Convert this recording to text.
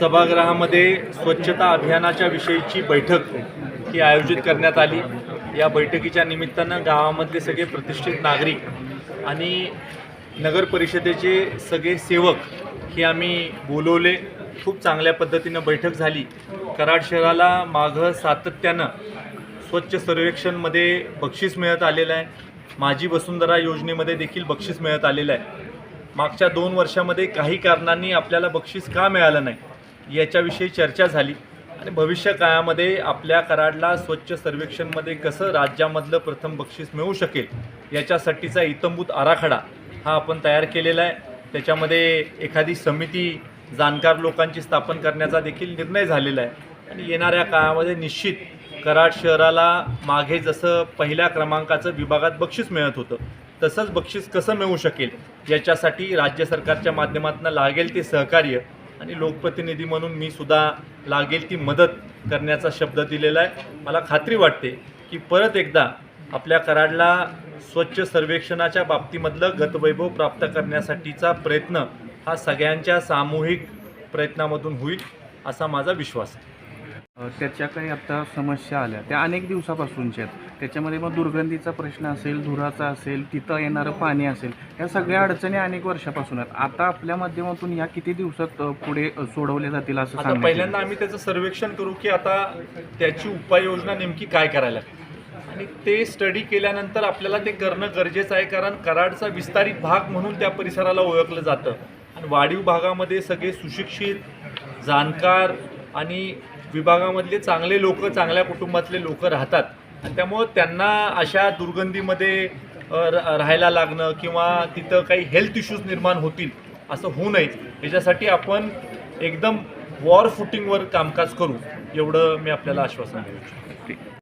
सभागृहामध्ये स्वच्छता अभियानाच्या विषयीची बैठक ही आयोजित करण्यात आली. या बैठकीच्या निमित्तानं गावामधले सगळे प्रतिष्ठित नागरिक आणि नगर परिषदेचे सगळे सेवक हे आम्ही बोलवले. खूप चांगल्या पद्धतीनं बैठक झाली. कराड शहराला मागं सातत्यानं स्वच्छ सर्वेक्षणमध्ये बक्षीस मिळत आलेलं आहे. माझी वसुंधरा योजनेमध्ये देखील बक्षीस मिळत आलेलं आहे. मागच्या दोन वर्षामध्ये काही कारणांनी आपल्याला बक्षीस का मिळालं नाही याच्याविषयी चर्चा झाली. आणि भविष्य काळामध्ये आपल्या कराडला स्वच्छ सर्वेक्षणमध्ये कसं राज्यामधलं प्रथम बक्षीस मिळू शकेल याच्यासाठीचा इतंभूत आराखडा हा आपण तयार केलेला आहे. त्याच्यामध्ये एखादी समिती जाणकार लोकांची स्थापन करण्याचा देखील निर्णय झालेला आहे. आणि येणाऱ्या काळामध्ये निश्चित कराड शहराला मागे जसं पहिल्या क्रमांकाचं विभागात बक्षीस मिळत होतं तसंच बक्षीस कसं मिळू शकेल याच्यासाठी राज्य सरकारच्या माध्यमातून लागेल ते सहकार्य आणि लोकप्रतिनिधी म्हणून मी सुद्धा लागेल ती मदत करण्याचा शब्द दिलेला आहे. मला खात्री वाटते की परत एकदा आपल्या कराडला स्वच्छ सर्वेक्षणाच्या बाबतीमधलं गतवैभव प्राप्त करण्यासाठीचा प्रयत्न हा सगळ्यांच्या सामूहिक प्रयत्नामधून होईल असा माझा विश्वास आहे. त्याच्या काही आता समस्या आल्या. त्या अनेक दिवसापासूनच्या आहेत. त्याच्यामध्ये मग दुर्गंधीचा प्रश्न असेल धुराचा असेल तिथं येणारं पाणी असेल या सगळ्या अडचणी अनेक वर्षापासून आहेत. आता आपल्या माध्यमातून या किती दिवसात पुढे अ, सोडवल्या जातील असं आता पहिल्यांदा आम्ही त्याचं सर्वेक्षण करू की आता त्याची उपाययोजना नेमकी काय करायला. आणि ते स्टडी केल्यानंतर आपल्याला ते करणं गरजेचं आहे कारण कराडचा विस्तारित भाग म्हणून त्या परिसराला ओळखलं जातं. आणि वाढीव भागामध्ये सगळे सुशिक्षित जाणकार आणि विभागामधले चांगले लोक चांगल्या कुटुंबातले लोक राहतात. आणि त्यामुळं त्यांना अशा दुर्गंधीमध्ये राहायला लागणं किंवा तिथं काही हेल्थ इश्यूज निर्माण होतील असं होऊ नये. याच्यासाठी आपण एकदम वॉर फुटिंगवर कामकाज करू एवढं मी आपल्याला आश्वासन देऊ इच्छितो.